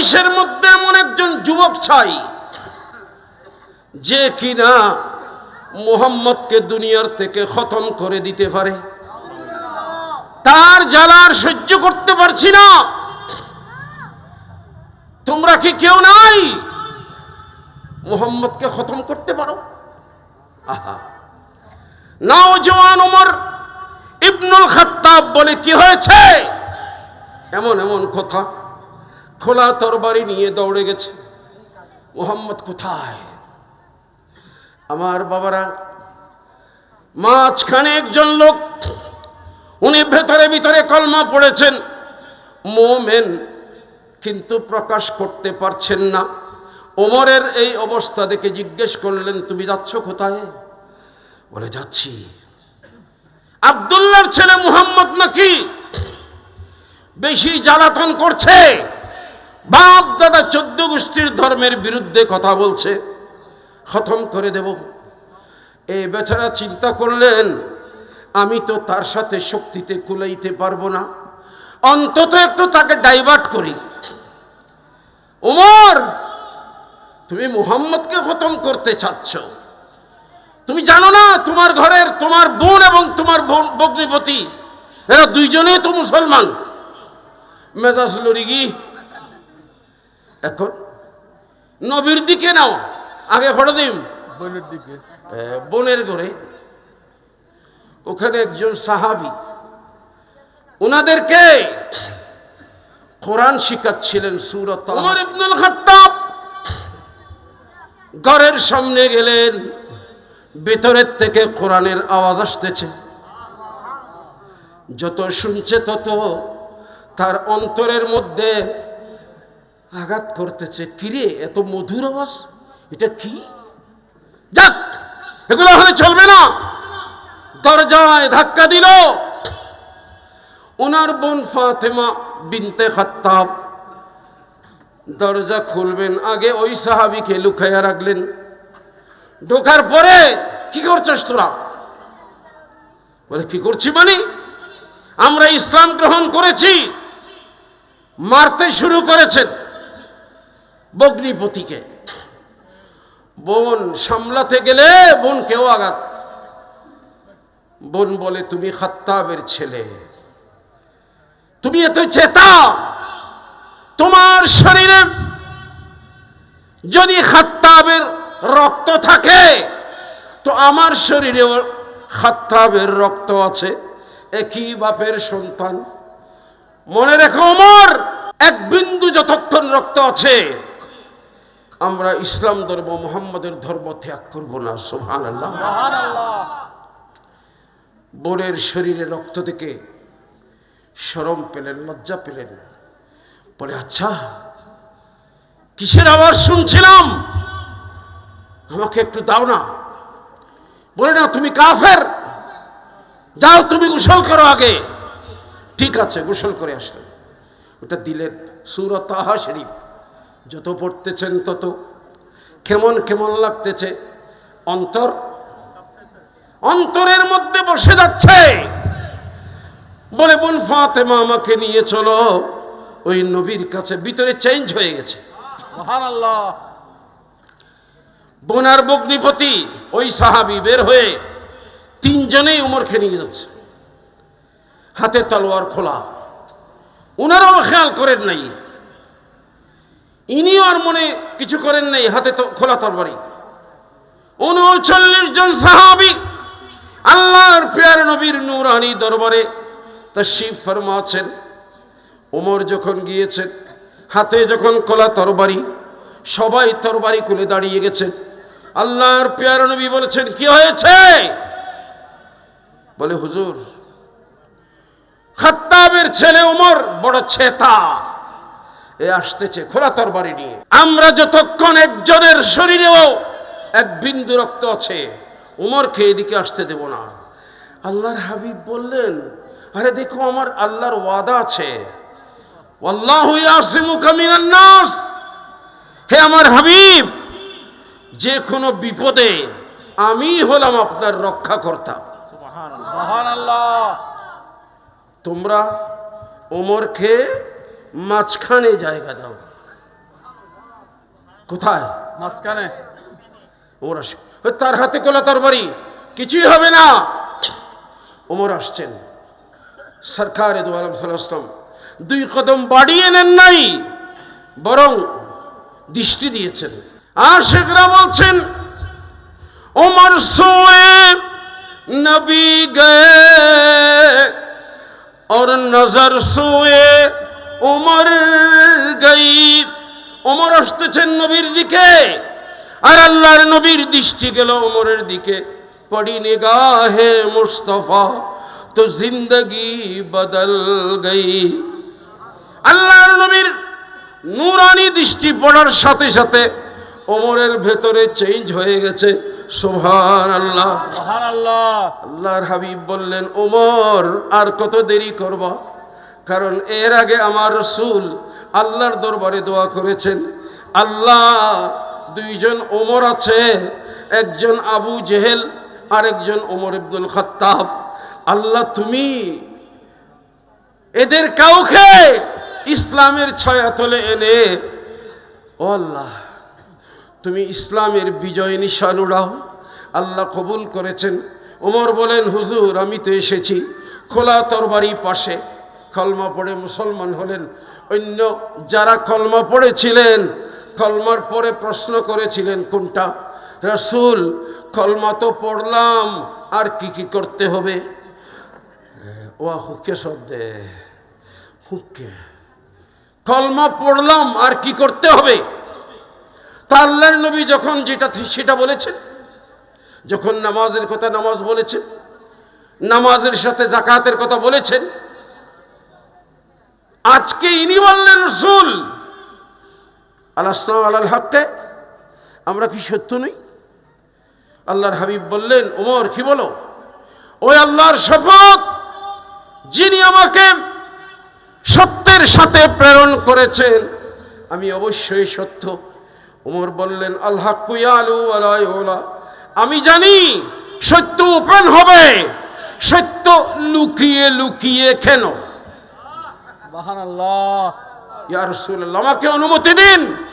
কোরাইশের মধ্যে এমন একজন যুবক চাই যে কিনা মোহাম্মদকে দুনিয়ার থেকে খতম করে দিতে পারে। তার জ্বালার সহ্য করতে পারছি না। তোমরা কি কেউ নাই? মোহাম্মদকে খতম করতে পারো। আহা। নাও জওয়ান ওমর ইবনুল খাত্তাব বলে কি হয়েছে? এমন এমন কথা। খোলা তরবারি নিয়ে দৌড়ে গেছে। মোহাম্মদ কোথায়? আমার বাবারা, মাঝখানে একজন লোক, উনি ভেতরে ভিতরে কলমা পড়েছেন। মোমেন কিন্তু প্রকাশ করতে পারছেন না। ওমরের এই অবস্থা দেখে জিজ্ঞেস করলেন, তুমি যাচ্ছ কোথায়? বলে, যাচ্ছি। আবদুল্লার ছেলে মুহাম্মদ নাকি? বেশি জ্বালাতন করছে। বাপ দাদা চোদ্দ গোষ্ঠীর ধর্মের বিরুদ্ধে কথা বলছে। খতম করে দেব। এই বেচারা চিন্তা করলেন, আমি তো তার সাথে শক্তিতে কুলাইতে পারব না। অন্তত একটু তাকে ডাইভার্ট করি। উমর তুমি মুহাম্মদকে খতম করতে চাচ্ছ। তুমি জানো না, তোমার ঘরের তোমার বোন এবং তোমার বোন, ভগ্নিপতি, এরা দুইজনেই তো মুসলমান। মেজাজ লড়িগি এখন? নবীর দিকে নাও আগে হঠাৎ দিম। বোনের দিকে। বোনের ঘরে। ওখানে একজন সাহাবি। ওনাদেরকে কোরআন শিখাচ্ছিলেন সুরত ওমর ইবনুল খাত্তাব। ঘরের সামনে গেলেন ভেতরের থেকে কোরআনের আওয়াজ আসতেছে। যত শুনছে তত তার অন্তরের মধ্যে আঘাত করতেছে। কিরে এত মধুর আওয়াজ? এটা কি? যাক, এগুলো হলে চলবে না। দরজায় ধাক্কা দিল। ওনার বোন ফাতেমা বিনতে খাত্তাব। দরজা খুলবেন। আগে ওই সাহাবিকে লুকাইয়া রাখলেন। ঢোকার পরে কি করছিস তোরা? বলে, কি করছি মানে? আমরা ইসলাম গ্রহণ করেছি। মারতে শুরু করেছেন। বগ্নিপতিকে বোন সামলাতে গেলে বোন কেউ আঘাত। বোন বলে, তুমি খাত্তাবের ছেলে। তুমি এত চেতা। তোমার শরীরে যদি খাত্তাবের রক্ত থাকে, তো আমার শরীরেও খাত্তাবের রক্ত আছে। একই বাপের সন্তান। মনে রেখো আমার এক বিন্দু যতক্ষণ রক্ত আছে আমরা ইসলাম ধর্ম, মোহাম্মদের ধর্ম ত্যাগ করব না সোহান আল্লাহ বোনের শরীরে রক্ত থেকে সরম পেলেন, লজ্জা পেলেন। বলে আচ্ছা কিসের আওয়াজ শুনছিলাম? আমাকে একটু দাও না। বলে, না, তুমি কাফের। যাও, তুমি গোসল করো আগে। ঠিক আছে, গোসল করে আসলেন। ওটা দিলেন সুরত তাহা শরীফ। যত পড়তেছেন তত। কেমন কেমন লাগতেছে? অন্তর? অন্তরের মধ্যে বসে যাচ্ছে। বলে বোন ফাতেমা আমাকে নিয়ে চলো। ওই নবীর কাছে ভিতরে চেঞ্জ হয়ে গেছে। বোনার বগ্নিপতি ওই সাহাবি বের হয়ে তিনজনেই উমরকে নিয়ে যাচ্ছে। হাতে তলোয়ার খোলা। ওনারাও খেয়াল করেন নাই। ইনিও আর মনে কিছু করেন নাই, হাতে তো খোলা তরবারি। উনচল্লিশ জন সাহাবি, আল্লাহর পেয়ার নবীর নুরানি দরবারে তা শিব ফরমাছেন ওমর যখন গিয়েছেন, হাতে যখন কলা তরবারি, সবাই তরবারি খুলে দাঁড়িয়ে গেছেন। আল্লাহর পেয়ার নবী বলেছেন, কি হয়েছে? বলে, হুজুর, খাত্তাবের ছেলে ওমর বড় ছেতা। এ আসতেছে খোলা তরবারি নিয়ে। আমরা যতক্ষণ একজনের শরীরেও এক বিন্দু রক্ত আছে উমরকে এদিকে আসতে দেব না। আল্লাহর হাবিব বললেন আরে দেখো আমার আল্লাহর ওয়াদা আছে। নাস। হে আমার হাবিব যে কোনো বিপদে আমি হলাম আপনার রক্ষাকর্তা। তোমরা ওমরকে মাঝখানে জায়গা দাও। কোথায়? মাঝখানে। ওমর আসে। তার হাতে কোলা তরবারি কিছুই হবে না। ওমর আসছেন। সরকার দু আলম সাল্লাম দুই কদম বাড়িয়ে নেন নাই বরং দৃষ্টি দিয়েছেন। আর শেখরা বলছেন ওমর সোয়ে নবী গে और নজর সোয়ে ওমর গই ওমর আসতেছেন নবীর দিকে। আর আল্লাহর নবীর দৃষ্টি গেল ওমরের দিকে। পড়ি নিগাহে মুস্তফা তো জিন্দগি বদল গই। আল্লাহর নবীর নূরানি দৃষ্টি পড়ার সাথে সাথে ওমরের ভেতরে চেঞ্জ হয়ে গেছে। মহান আল্লাহ আল্লাহর হাবিব বললেন ওমর আর কত দেরি করবা? কারণ এর আগে আমার রসুল আল্লাহর দরবারে দোয়া করেছেন, আল্লাহ দুইজন ওমর আছে, একজন আবু জেহেল আর একজন ওমর ইবদুল খত্তাব। আল্লাহ তুমি এদের কাউকে ইসলামের ছায়াতলে এনে, ও আল্লাহ, তুমি ইসলামের বিজয় নিশান উড়াও আল্লাহ কবুল করেছেন। ওমর বলেন, হুজুর, আমি তো এসেছি খোলা তরবারি পাশে। কলমা পড়ে মুসলমান হলেন। অন্য যারা কলমা পড়েছিলেন, কলমার পরে প্রশ্ন করেছিলেন, কোনটা? রসুল, কলমা তো পড়লাম, আর কি কি করতে হবে? ও হুকে সদ্দে হুকে, কলমা পড়লাম, আর কি করতে হবে? তা আল্লাহর নবী যখন যেটা সেটা বলেছেন। যখন নামাজের কথা নামাজ বলেছেন, নামাজের সাথে জাকাতের কথা বলেছেন আজকে ইনি বললেন, রসুল, আল্লাহ আল্লাহ হাকতে আমরা কি সত্য নই? আল্লাহর হাবিব বললেন, ওমর, কি বলো? ওই আল্লাহর শপথ যিনি আমাকে সত্যের সাথে প্রেরণ করেছেন, আমি অবশ্যই সত্য। ওমর বললেন আল্লাহ কুয়ালু আমি জানি সত্য ওপেন হবে। সত্য লুকিয়ে লুকিয়ে কেন মহান আল্লাহ ইয়া রাসূলুল্লাহ আমাকে অনুমতি দিন।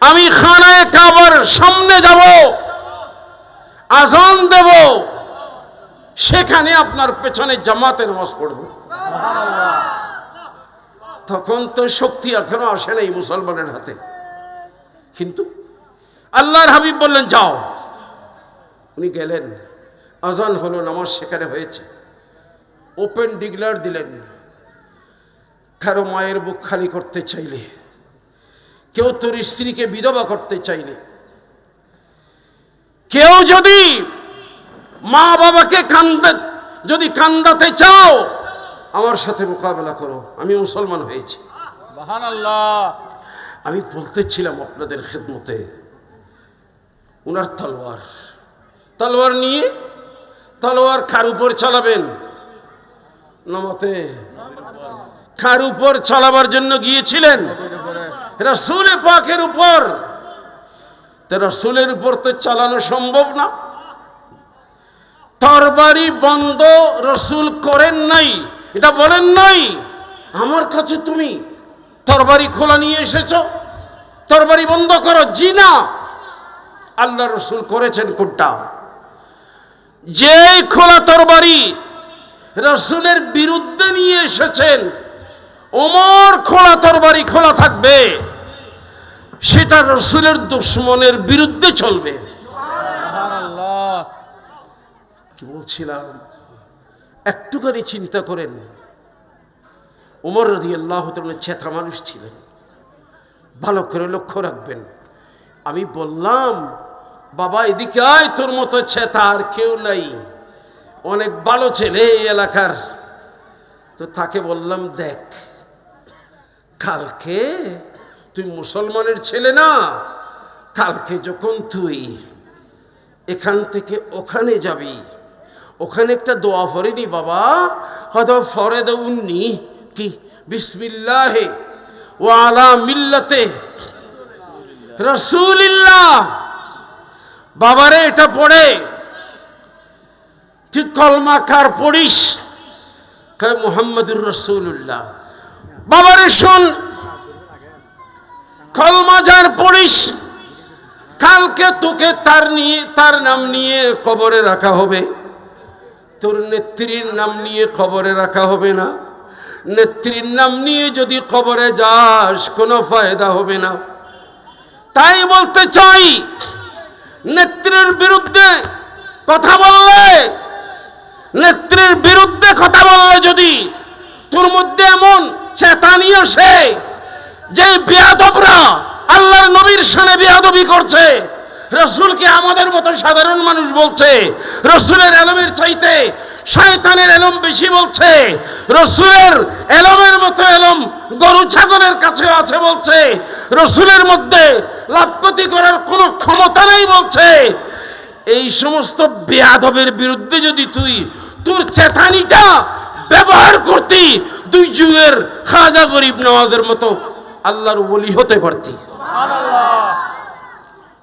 আমি খানায় কাবার সামনে যাব আজান দেব সেখানে আপনার পেছনে জামাতে নামাজ পড়ব। তখন তো শক্তি এখনও আসে নাই মুসলমানের হাতে। কিন্তু আল্লাহর হাবিব বললেন যাও। উনি গেলেন। আজান হলো নামাজ সেখানে হয়েছে। ওপেন ডিগলার দিলেন। কারও মায়ের বুক খালি করতে চাইলে কেউ তোর স্ত্রীকে বিধবা করতে চাইলে কেউ যদি মা বাবাকে কান্দে যদি কান্দাতে চাও আমার সাথে মোকাবেলা করো। আমি মুসলমান হয়েছি। আমি বলতেছিলাম আপনাদের খেদমতে উনার তলোয়ার। তলোয়ার নিয়ে তলোয়ার কার উপর চালাবেন। নমতে খার উপর চালাবার জন্য গিয়েছিলেন। এর উপরে রাসুল পাকের উপর। রসুলের উপর তো চালানো সম্ভব না। তরবারি বন্ধ রসুল করেন নাই। এটা বলেন নাই। আমার কাছে তুমি তরবারি খোলা নিয়ে এসেছ। তরবারি বন্ধ করো, জি না। আল্লাহ রসুল করেছেন কোনটা? যে খোলা তরবারি রসুলের বিরুদ্ধে নিয়ে এসেছেন। ওমর খোলা তরবারি খোলা থাকবে সেটা রসুলের দুশ্মনের বিরুদ্ধে চলবে। কি বলছিলাম? একটুখানি চিন্তা করেন। উমর রদি আল্লাহ ছেথা মানুষ ছিলেন। ভালো করে লক্ষ্য রাখবেন। আমি বললাম বাবা এদিকে আয় তোর মতো ছেথা আর কেউ নাই। অনেক ভালো ছেলে এই এলাকার। তো তাকে বললাম দেখ কালকে তুই মুসলমানের ছেলে না, কালকে যখন তুই এখান থেকে ওখানে যাবি, ওখানে একটা দোয়া ফরেনি বাবা, হয়তো ফরে উন্নি কি, বিসমিল্লাহে ও আলা মিল্লাতে রসুলিল্লাহ। বাবারে, এটা পড়ে। তুই কলমা কার পড়িস? মোহাম্মদুর রসুল্লাহ বাবারে শোন কলমা যার পড়িস কালকে তোকে তার নিয়ে, তার নাম নিয়ে কবরে রাখা হবে। তোর নেত্রীর নাম নিয়ে কবরে রাখা হবে না। নেত্রীর নাম নিয়ে যদি কবরে যাস, কোনো ফায়দা হবে না। তাই বলতে চাই, নেত্রীর বিরুদ্ধে কথা বললে, নেত্রীর বিরুদ্ধে কথা বললে যদি তোর মধ্যে এমন চেতানি আসে যে বেয়াদবরা আল্লাহর নবীর সানে বেয়াদবি করছে। রসুলকে আমাদের মতো সাধারণ মানুষ বলছে, রসুলের এলমের চাইতে শয়তানের এলম বেশি বলছে, রসুলের এলমের মতো এলম গরু ছাগলের কাছে আছে বলছে, রসুলের মধ্যে লাভপতি করার কোনো ক্ষমতা নেই বলছে। এই সমস্ত বেয়াদবের বিরুদ্ধে যদি তুই তোর চেতানিটা ব্যবহার করতি দুই যুগের খাজা গরিব নওয়াজের মতো আল্লাহর বলি হতে পারতি।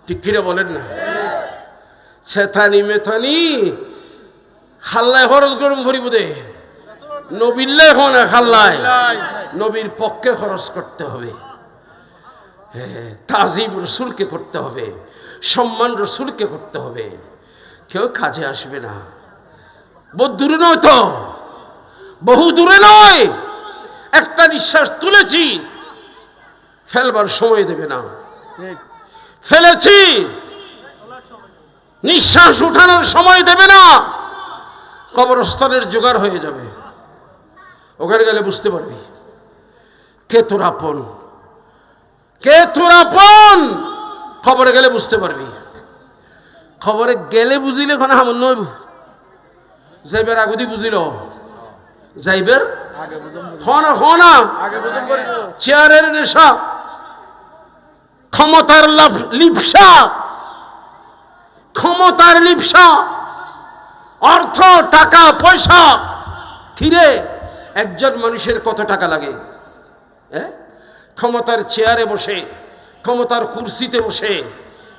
ঠিক কিনা বলেন না? চেতানি মেথানি, খাল্লায় খরচ গরম করিব দে। নবীল্লে এখন খাল্লায়। নবীর পক্ষে খরচ করতে হবে। তাজিম রসুলকে করতে হবে। সম্মান রসুলকে করতে হবে। কেউ কাজে আসবে না। বহু দূরে নয় তো। বহু দূরে নয়। একটা নিঃশ্বাস তুলেছি, ফেলবার সময় দেবে না। ফেলেছি, নিঃশ্বাস উঠানোর সময় দেবে না। কবরস্থানের জোগাড় হয়ে যাবে। ওখানে গেলে বুঝতে পারবি। কে তোর আপন? কে তোর আপন? খবরে গেলে বুঝতে পারবি। খবরে গেলে বুঝিলে ওখানে হামন নইব যাইবার আগুদি বুঝিল। যাইবের? খনা খনা চেয়ারের নেশা ক্ষমতার লিপসা। ক্ষমতার লিপসা অর্থ টাকা পয়সা। ফিরে একজন মানুষের কত টাকা লাগে? হ্যাঁ ক্ষমতার চেয়ারে বসে ক্ষমতার কুর্সিতে বসে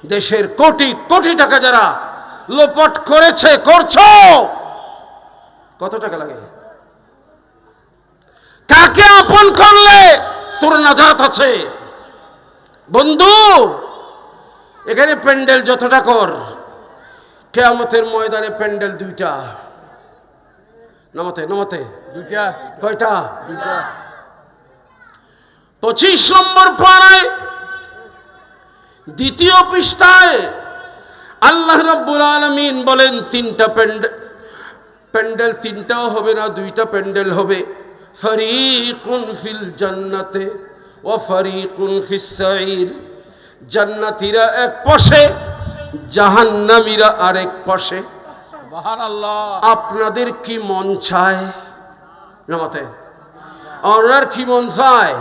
দেশের কোটি কোটি টাকা যারা লোপট করেছে করছ। কত টাকা লাগে? কাকে করলে তোর নাজাত আছে। বন্ধু, এখানে প্যান্ডেল যতটা কর, কেয়ামতের ময়দানে প্যান্ডেল দুইটা। দুইটা? কয়টা? পঁচিশ নম্বর পাড়ায়, দ্বিতীয় পৃষ্ঠায় আল্লাহ রাব্বুল আলামিন বলেন, তিনটা প্যান্ডেল প্যান্ডেল তিনটাও হবে না, দুইটা প্যান্ডেল হবে। ফরিকুন ফিল জান্নাতে ও ফরিকুন ফিস সাইর। জান্নাতীরা এক পাশে জাহান্নামীরা আরেক পাশে। আপনাদের কি মন চায়? নামাতে আপনার কি মন চায়?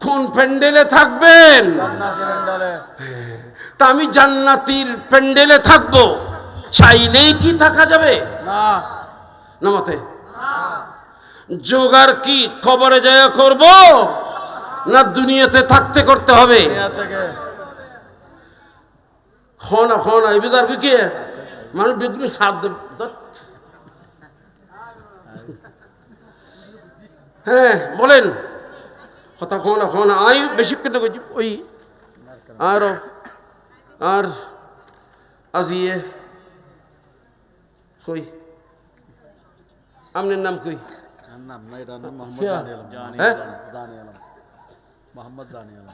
কোন প্যান্ডেলে থাকবেন? তা আমি জান্নাতির প্যান্ডেলে থাকব। চাইলেই কি থাকা যাবে? না। নামাতে জোগাড় কি খবরে যায় করব? না দুনিয়াতে থাকতে করতে হবে? হনা কি মানুষ সার দেব। হ্যাঁ বলেন। কথা হনা হনা আই বেশি কেটে কইছি ওই আর আর আজিয়ে কই? আমনের নাম কই? নাম? না এটা নাম মোহাম্মদ দানি আলম দানি আলম মোহাম্মদ দানি আলম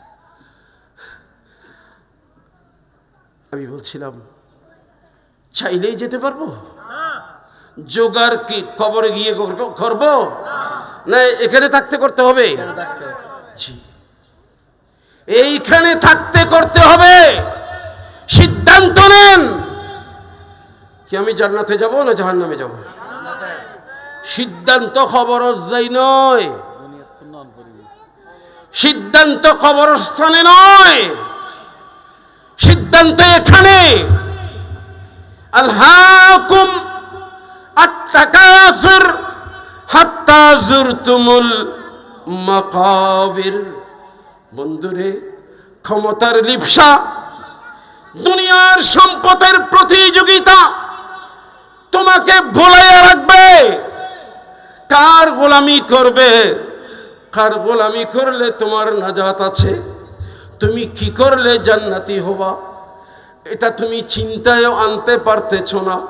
আমি বলছিলাম চাইলেই যেতে পারব? জোগাড় কি কবরে গিয়ে কর- করব? না। এখানে থাকতে করতে হবে। জি। এইখানে থাকতে করতে হবে। সিদ্ধান্ত নেন। কি আমি জান্নাতে যাব না জাহান্নামে যাব? সিদ্ধান্ত খবর যাই নয়। সিদ্ধান্ত কবরস্থানে নয়। সিদ্ধান্ত এখানে। আলহাকুম আত্তাকাসুর হাত্তা জুরতুমুল মাকাবির। বন্ধুরে, ক্ষমতার লিপসা, দুনিয়ার সম্পদের প্রতিযোগিতা তোমাকে ভুলাইয়া রাখবে। কার গোলামি করবে? কার গোলামি করলে তোমার নাজাত আছে? তুমি কি করলে জান্নাতি হবা? এটা তুমি চিন্তায়ও আনতে পারতেছ না।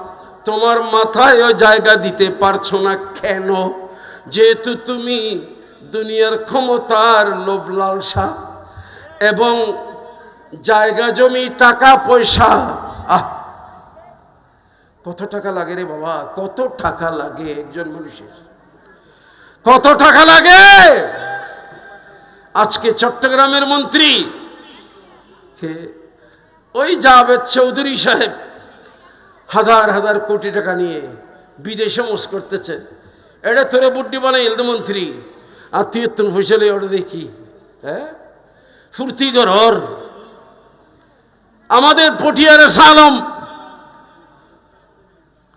তোমার মাথায়ও জায়গা দিতে পারছ না। কেন? যেহেতু তুমি দুনিয়ার ক্ষমতার লোভ লালসা এবং জায়গা, জমি, টাকা, পয়সা, আহ! কত টাকা লাগে রে বাবা? কত টাকা লাগে একজন মানুষের? কত টাকা লাগে? আজকে চট্টগ্রামের মন্ত্রী ওই জাভেদ চৌধুরী সাহেব হাজার হাজার কোটি টাকা নিয়ে বিদেশে মোস করতেছে। এটা তোরে বুড্ডি বানাই এলদ মন্ত্রী। আর আত্মীয়ত্বন ফসলে ওটা দেখি হ্যাঁ? ফুর্তি ঘর আমাদের পটিয়ারে সালম।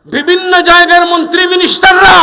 বিভিন্ন জায়গার মন্ত্রী মিনিস্টাররা